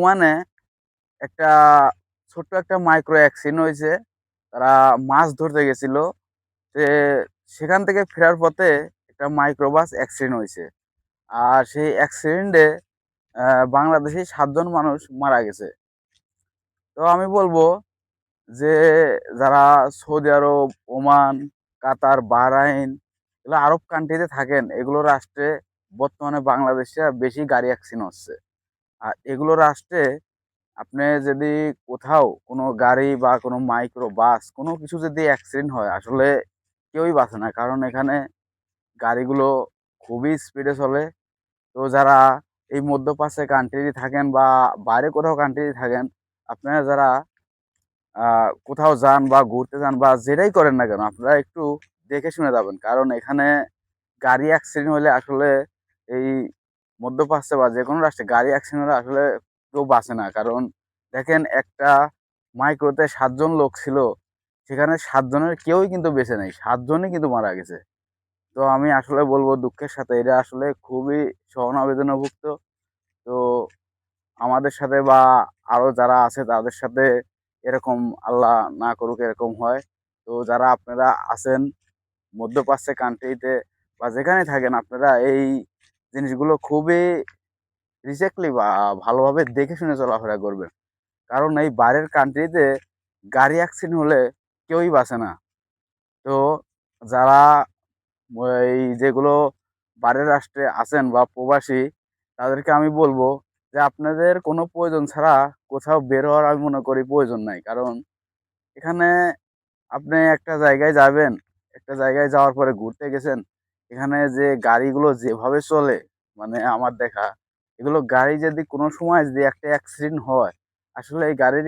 ওমানে একটা ছোট্ট একটা মাইক্রো অ্যাক্সিডেন্ট হয়েছে। তারা মাছ ধরতে গেছিল। সে সেখান থেকে ফেরার পথে একটা মাইক্রোবাস অ্যাক্সিডেন্ট হয়েছে। আর সেই অ্যাক্সিডেন্টে বাংলাদেশে সাতজন মানুষ মারা গেছে। তো আমি বলব যে, যারা Saudi Arab, Oman, Qatar, Bahrain এগুলো আরব কান্ট্রিতে থাকেন, এগুলো রাষ্ট্রে বর্তমানে বাংলাদেশে বেশি গাড়ি অ্যাক্সিডেন্ট হচ্ছে। আর এগুলো রাষ্ট্রে আপনি যদি কোথাও কোনো গাড়ি বা কোনো মাইক্রো, বাস কোনো কিছু যদি অ্যাক্সিডেন্ট হয়, আসলে কেউই বাঁচে না। কারণ এখানে গাড়িগুলো খুবই স্পিডে চলে। তো যারা এই মধ্যপ্রাচ্যে কান্ট্রি থাকেন বা বাইরে কোথাও কান্ট্রি থাকেন, আপনারা যারা কোথাও যান বা ঘুরতে যান বা যেটাই করেন না কেন, আপনারা একটু দেখে শুনে যাবেন। কারণ এখানে গাড়ি অ্যাক্সিডেন্ট হলে আসলে এই মধ্যপ্রাচ্যে বা যে কোনো রাষ্ট্রে গাড়ি অ্যাক্সিডেন্ট আসলে কেউ বাঁচে না। কারণ দেখেন একটা মাইক্রোতে সাতজন লোক ছিল, সেখানে সাতজনের কেউই কিন্তু বেঁচে নেই, সাতজনই কিন্তু মারা গেছে। তো আমি আসলে বলব দুঃখের সাথে এটা আসলে খুবই সহনাবেদনভুক্ত তো আমাদের সাথে বা আরও যারা আছে, তাদের সাথে এরকম আল্লাহ না করুক এরকম হয়। তো যারা আপনারা আছেন মধ্যপ্রাচ্যে কান্ট্রিতে বা যেখানে থাকেন, আপনারা এই জিনিসগুলো খুবই রিজেক্টলি বা ভালোভাবে দেখে শুনে চলাফেরা করবেন কারণ এই বাইরের কান্ট্রিতে গাড়ি অ্যাক্সিডেন্ট হলে কেউই বাঁচে না। তো যারা এই যেগুলো বাইরের রাষ্ট্রে আছেন বা প্রবাসী, তাদেরকে আমি বলব যে আপনাদের কোনো প্রয়োজন ছাড়া কোথাও বের হওয়ার আমি মনে করি প্রয়োজন নাই। কারণ এখানে আপনি একটা জায়গায় যাবেন, একটা জায়গায় যাওয়ার পরে ঘুরতে গেছেন এখানে যে গাড়িগুলো যেভাবে চলে মানে আমার দেখা, এগুলো গাড়ি যদি কোনো সময় যদি একটা অ্যাক্সিডেন্ট হয়, আসলে এই গাড়ির